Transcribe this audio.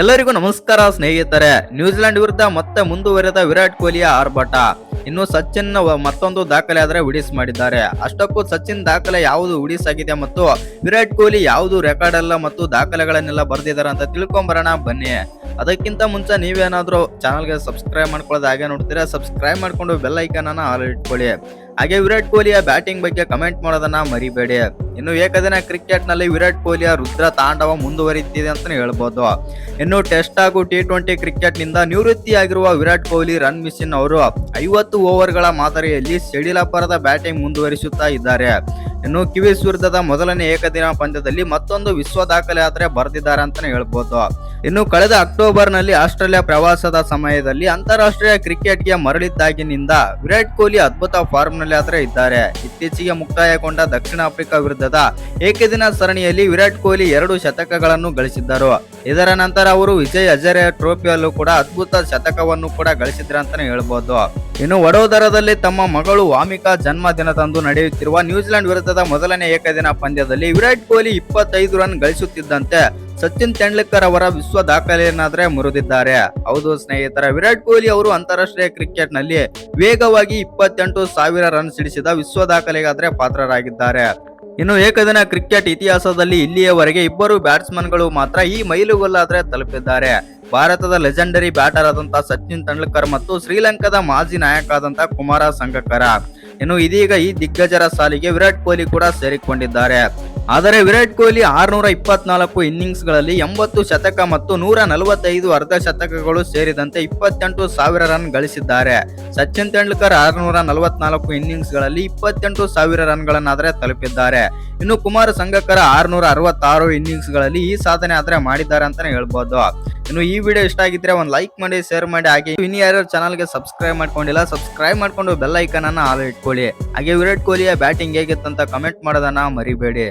ಎಲ್ಲರಿಗೂ ನಮಸ್ಕಾರ ಸ್ನೇಹಿತರೆ. ನ್ಯೂಜಿಲೆಂಡ್ ವಿರುದ್ಧ ಮತ್ತೆ ಮುಂದುವರೆದ ವಿರಾಟ್ ಕೊಹ್ಲಿಯ ಆರ್ಭಟ. ಇನ್ನು ಸಚಿನ್ ಮತ್ತೊಂದು ದಾಖಲೆ ಆದರೆ ಉಡಿಸ್ ಮಾಡಿದ್ದಾರೆ. ಅಷ್ಟಕ್ಕೂ ಸಚಿನ್ ದಾಖಲೆ ಯಾವುದು ಉಡಿಸ್ ಆಗಿದೆ ಮತ್ತು ವಿರಾಟ್ ಕೊಹ್ಲಿ ಯಾವುದು ರೆಕಾರ್ಡ್ ಅಲ್ಲ ಮತ್ತು ದಾಖಲೆಗಳನ್ನೆಲ್ಲ ಬರೆದಿದ್ದಾರೆ ಅಂತ ತಿಳ್ಕೊಂಬರೋಣ ಬನ್ನಿ. ಅದಕ್ಕಿಂತ ಮುಂಚೆ ನೀವೇನಾದರೂ ಚಾನಲ್ಗೆ ಸಬ್ಸ್ಕ್ರೈಬ್ ಮಾಡ್ಕೊಳ್ಳೋದು ಹಾಗೆ ನೋಡ್ತೀರಾ ಸಬ್ಸ್ಕ್ರೈಬ್ ಮಾಡಿಕೊಂಡು ಬೆಲ್ ಐಕನ್ ಅನ್ನು ಆಲ್ ಇಟ್ಕೊಳ್ಳಿ. ಹಾಗೆ ವಿರಾಟ್ ಕೊಹ್ಲಿಯ ಬ್ಯಾಟಿಂಗ್ ಬಗ್ಗೆ ಕಮೆಂಟ್ ಮಾಡೋದನ್ನ ಮರಿಬೇಡಿ. ಇನ್ನು ಏಕದಿನ ಕ್ರಿಕೆಟ್ನಲ್ಲಿ ವಿರಾಟ್ ಕೊಹ್ಲಿಯ ರುದ್ರ ತಾಂಡವ ಮುಂದುವರಿತಿದೆ ಅಂತಲೇ ಹೇಳ್ಬೋದು. ಇನ್ನು ಟೆಸ್ಟ್ ಹಾಗೂ ಟಿ ಟ್ವೆಂಟಿ ಕ್ರಿಕೆಟ್ನಿಂದ ನಿವೃತ್ತಿಯಾಗಿರುವ ವಿರಾಟ್ ಕೊಹ್ಲಿ ರನ್ ಮಿಷಿನ್ ಅವರು ಐವತ್ತು ಓವರ್ಗಳ ಮಾದರಿಯಲ್ಲಿ ಸೆಡಿಲಪರದ ಬ್ಯಾಟಿಂಗ್ ಮುಂದುವರಿಸುತ್ತಾ ಇದ್ದಾರೆ. ಇನ್ನು ಕಿವೀಸ್ ವಿರುದ್ಧದ ಮೊದಲನೇ ಏಕದಿನ ಪಂದ್ಯದಲ್ಲಿ ಮತ್ತೊಂದು ವಿಶ್ವ ದಾಖಲೆ ಯಾತ್ರೆ ಬರೆದಿದ್ದಾರೆ ಅಂತಾನೆ ಹೇಳ್ಬೋದು. ಇನ್ನು ಕಳೆದ ಅಕ್ಟೋಬರ್ನಲ್ಲಿ ಆಸ್ಟ್ರೇಲಿಯಾ ಪ್ರವಾಸದ ಸಮಯದಲ್ಲಿ ಅಂತಾರಾಷ್ಟ್ರೀಯ ಕ್ರಿಕೆಟ್ಗೆ ಮರಳಿದ್ದಾಗಿನಿಂದ ವಿರಾಟ್ ಕೊಹ್ಲಿ ಅದ್ಭುತ ಫಾರ್ಮ್ನಲ್ಲಿ ಆದ್ರೆ ಇದ್ದಾರೆ. ಇತ್ತೀಚೆಗೆ ಮುಕ್ತಾಯಗೊಂಡ ದಕ್ಷಿಣ ಆಫ್ರಿಕಾ ವಿರುದ್ಧದ ಏಕದಿನ ಸರಣಿಯಲ್ಲಿ ವಿರಾಟ್ ಕೊಹ್ಲಿ ಎರಡು ಶತಕಗಳನ್ನು ಗಳಿಸಿದ್ದರು. ಇದರ ನಂತರ ಅವರು ವಿಜಯ್ ಹಜಾರೆ ಟ್ರೋಫಿಯಲ್ಲೂ ಕೂಡ ಅದ್ಭುತ ಶತಕವನ್ನು ಕೂಡ ಗಳಿಸಿದ್ರು ಅಂತಾನೆ ಹೇಳ್ಬೋದು. ಇನ್ನು ವಡೋದರದಲ್ಲಿ ತಮ್ಮ ಮಗಳು ವಾಮಿಕಾ ಜನ್ಮದಿನದಂದು ನಡೆಯುತ್ತಿರುವ ನ್ಯೂಜಿಲೆಂಡ್ ವಿರುದ್ಧದ ಮೊದಲನೇ ಏಕದಿನ ಪಂದ್ಯದಲ್ಲಿ ವಿರಾಟ್ ಕೊಹ್ಲಿ ಇಪ್ಪತ್ತೈದು ರನ್ ಗಳಿಸುತ್ತಿದ್ದಂತೆ ಸಚಿನ್ ತೆಂಡೂಲ್ಕರ್ ಅವರ ವಿಶ್ವ ದಾಖಲೆಯನ್ನಾದ್ರೆ ಮುರಿದಿದ್ದಾರೆ. ಹೌದು ಸ್ನೇಹಿತರ, ವಿರಾಟ್ ಕೊಹ್ಲಿ ಅವರು ಅಂತಾರಾಷ್ಟ್ರೀಯ ಕ್ರಿಕೆಟ್ನಲ್ಲಿ ವೇಗವಾಗಿ ಇಪ್ಪತ್ತೆಂಟು ಸಾವಿರ ರನ್ ಸಿಡಿಸಿದ ವಿಶ್ವ ದಾಖಲೆಗಾದ್ರೆ ಪಾತ್ರರಾಗಿದ್ದಾರೆ. ಇನ್ನು ಏಕದಿನ ಕ್ರಿಕೆಟ್ ಇತಿಹಾಸದಲ್ಲಿ ಇಲ್ಲಿಯವರೆಗೆ ಇಬ್ಬರು ಬ್ಯಾಟ್ಸ್ಮನ್ಗಳು ಮಾತ್ರ ಈ ಮೈಲುಗಲ್ಲಾದ್ರೆ ತಲುಪಿದ್ದಾರೆ. ಭಾರತದ ಲೆಜೆಂಡರಿ ಬ್ಯಾಟರ್ ಆದಂತಹ ಸಚಿನ್ ತೆಂಡೂಲ್ಕರ್ ಮತ್ತು ಶ್ರೀಲಂಕಾದ ಮಾಜಿ ನಾಯಕ ಆದಂತಹ ಕುಮಾರ ಸಂಗಕ್ಕರ ಇನ್ನು ಇದೀಗ ಈ ದಿಗ್ಗಜರ ಸಾಲಿಗೆ ವಿರಾಟ್ ಕೊಹ್ಲಿ ಕೂಡ ಸೇರಿಕೊಂಡಿದ್ದಾರೆ. ಆದರೆ ವಿರಾಟ್ ಕೊಹ್ಲಿ ಆರುನೂರ ಇಪ್ಪತ್ನಾಲ್ಕು ಇನ್ನಿಂಗ್ಸ್ಗಳಲ್ಲಿ ಎಂಬತ್ತು ಶತಕ ಮತ್ತು ನೂರ ನಲವತ್ತೈದು ಅರ್ಧ ಶತಕಗಳು ಸೇರಿದಂತೆ ಇಪ್ಪತ್ತೆಂಟು ಸಾವಿರ ರನ್ ಗಳಿಸಿದ್ದಾರೆ. ಸಚಿನ್ ತೆಂಡೂಲ್ಕರ್ ಆರುನೂರ ನಲವತ್ನಾಲ್ಕು ಇನ್ನಿಂಗ್ಸ್ಗಳಲ್ಲಿ ಇಪ್ಪತ್ತೆಂಟು ಸಾವಿರ ರನ್ಗಳನ್ನಾದರೆ ತಲುಪಿದ್ದಾರೆ. ಇನ್ನು ಕುಮಾರ್ ಸಂಗಕ್ಕರ ಆರುನೂರ ಅರವತ್ತಾರು ಇನ್ನಿಂಗ್ಸ್ಗಳಲ್ಲಿ ಈ ಸಾಧನೆ ಆದ್ರೆ ಮಾಡಿದ್ದಾರೆ ಅಂತಾನೆ ಹೇಳ್ಬೋದು. ಇನ್ನು ಈ ವಿಡಿಯೋ ಇಷ್ಟ ಆಗಿದ್ರೆ ಒಂದು ಲೈಕ್ ಮಾಡಿ, ಶೇರ್ ಮಾಡಿ, ಹಾಗೆ ಇನ್ನು ಯಾರು ಚಾನಲ್ಗೆ ಸಬ್ಸ್ಕ್ರೈಬ್ ಮಾಡ್ಕೊಂಡಿಲ್ಲ, ಸಬ್ಸ್ಕ್ರೈಬ್ ಮಾಡ್ಕೊಂಡು ಬೆಲ್ ಐಕನ್ ಅನ್ನ ಆಲ್ ಇಟ್ಕೊಳ್ಳಿ. ಹಾಗೆ ವಿರಾಟ್ ಕೊಹ್ಲಿಯ ಬ್ಯಾಟಿಂಗ್ ಹೇಗಿತ್ತಂತ ಕಮೆಂಟ್ ಮಾಡೋದನ್ನ ಮರಿಬೇಡಿ.